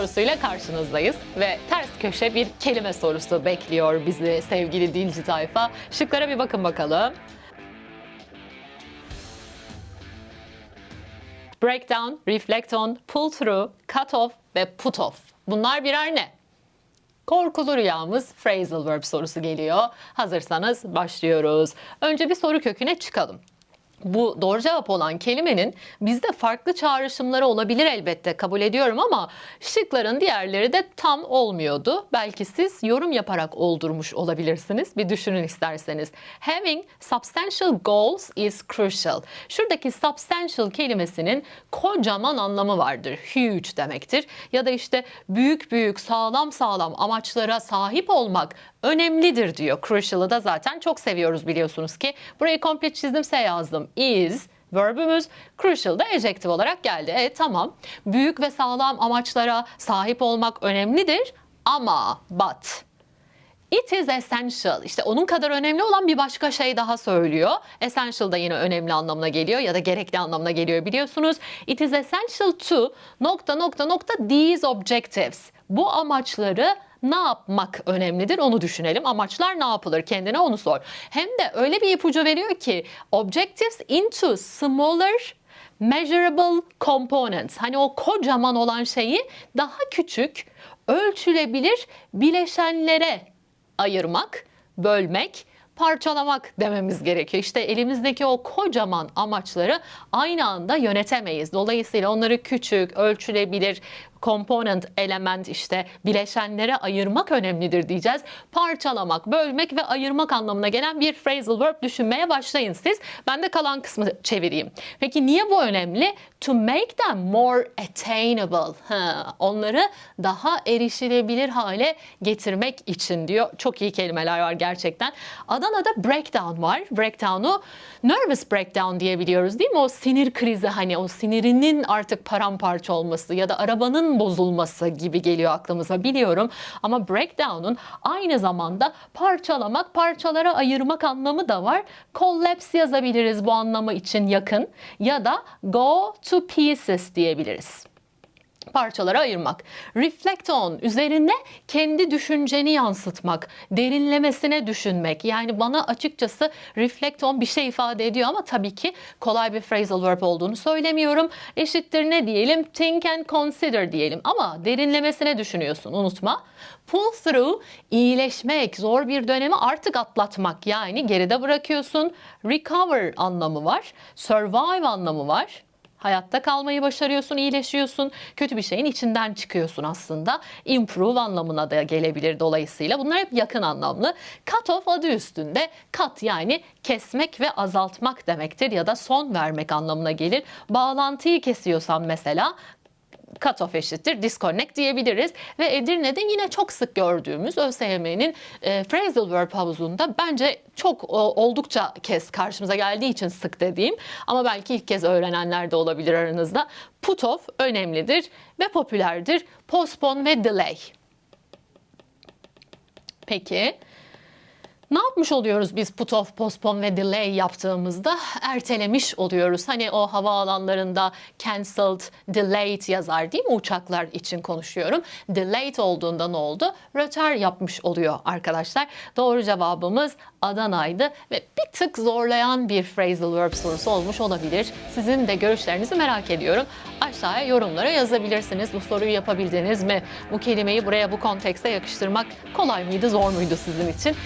sorusuyla karşınızdayız ve ters köşe bir kelime sorusu bekliyor bizi sevgili dilci tayfa. Şıklara bir bakın bakalım. Breakdown, reflect on, pull through, cut off ve put off. Bunlar birer ne? Korkulu rüyamız phrasal verb sorusu geliyor. Hazırsanız başlıyoruz. Önce bir soru köküne çıkalım. Bu doğru cevap olan kelimenin bizde farklı çağrışımları olabilir elbette kabul ediyorum ama şıkların diğerleri de tam olmuyordu. Belki siz yorum yaparak oldurmuş olabilirsiniz. Bir düşünün isterseniz. Having substantial goals is crucial. Şuradaki substantial kelimesinin kocaman anlamı vardır. Huge demektir. Ya da işte büyük büyük sağlam sağlam amaçlara sahip olmak önemlidir diyor. Crucial'ı da zaten çok seviyoruz biliyorsunuz ki. Burayı komple çizimse yazdım. Is verbümüz crucial da adjective olarak geldi. E tamam. Büyük ve sağlam amaçlara sahip olmak önemlidir ama but It is essential. İşte onun kadar önemli olan bir başka şey daha söylüyor. Essential da yine önemli anlamına geliyor ya da gerekli anlamına geliyor biliyorsunuz. It is essential to nokta nokta nokta these objectives. Bu amaçları ne yapmak önemlidir onu düşünelim. Amaçlar ne yapılır kendine onu sor. Hem de öyle bir ipucu veriyor ki objectives into smaller measurable components. Hani o kocaman olan şeyi daha küçük, ölçülebilir bileşenlere ayırmak, bölmek, parçalamak dememiz gerekiyor. İşte elimizdeki o kocaman amaçları aynı anda yönetemeyiz. Dolayısıyla onları küçük, ölçülebilir, component, element işte bileşenlere ayırmak önemlidir diyeceğiz. Parçalamak, bölmek ve ayırmak anlamına gelen bir phrasal verb düşünmeye başlayın siz. Ben de kalan kısmı çevireyim. Peki niye bu önemli? To make them more attainable. Ha, onları daha erişilebilir hale getirmek için diyor. Çok iyi kelimeler var gerçekten. Adana'da breakdown var. Breakdown'u nervous breakdown diyebiliyoruz değil mi? O sinir krizi hani o sinirinin artık paramparça olması ya da arabanın bozulması gibi geliyor aklımıza biliyorum. Ama breakdown'un aynı zamanda parçalamak, parçalara ayırmak anlamı da var. Collapse yazabiliriz bu anlamı için yakın ya da go to pieces diyebiliriz parçalara ayırmak. Reflect on, üzerine kendi düşünceni yansıtmak, derinlemesine düşünmek. Yani bana açıkçası reflect on bir şey ifade ediyor ama tabii ki kolay bir phrasal verb olduğunu söylemiyorum. Eşittir ne diyelim? Think and consider diyelim ama derinlemesine düşünüyorsun unutma. Pull through, iyileşmek, zor bir dönemi artık atlatmak yani geride bırakıyorsun. Recover anlamı var. Survive anlamı var. Hayatta kalmayı başarıyorsun, iyileşiyorsun. Kötü bir şeyin içinden çıkıyorsun aslında. Improve anlamına da gelebilir dolayısıyla. Bunlar hep yakın anlamlı. Cut off adı üstünde. Cut yani kesmek ve azaltmak demektir ya da son vermek anlamına gelir. Bağlantıyı kesiyorsan mesela cut off eşittir disconnect diyebiliriz. Ve Edirne'de yine çok sık gördüğümüz ÖSYM'nin e, phrasal verb havuzunda bence çok o, oldukça kez karşımıza geldiği için sık dediğim ama belki ilk kez öğrenenler de olabilir aranızda. Put off önemlidir ve popülerdir. Postpone ve delay. Peki ne yapmış oluyoruz biz put off, postpone ve delay yaptığımızda? Ertelemiş oluyoruz. Hani o havaalanlarında cancelled, delayed yazar değil mi? Uçaklar için konuşuyorum. Delayed olduğunda ne oldu? Rötar yapmış oluyor arkadaşlar. Doğru cevabımız Adana'ydı ve bir tık zorlayan bir phrasal verb sorusu olmuş olabilir. Sizin de görüşlerinizi merak ediyorum. Aşağıya yorumlara yazabilirsiniz. Bu soruyu yapabildiniz mi? Bu kelimeyi buraya bu kontekste yakıştırmak kolay mıydı, zor muydu sizin için?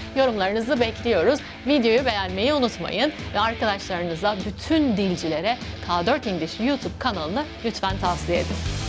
Yorumlarınızı bekliyoruz. Videoyu beğenmeyi unutmayın ve arkadaşlarınıza bütün dilcilere K4 English YouTube kanalını lütfen tavsiye edin.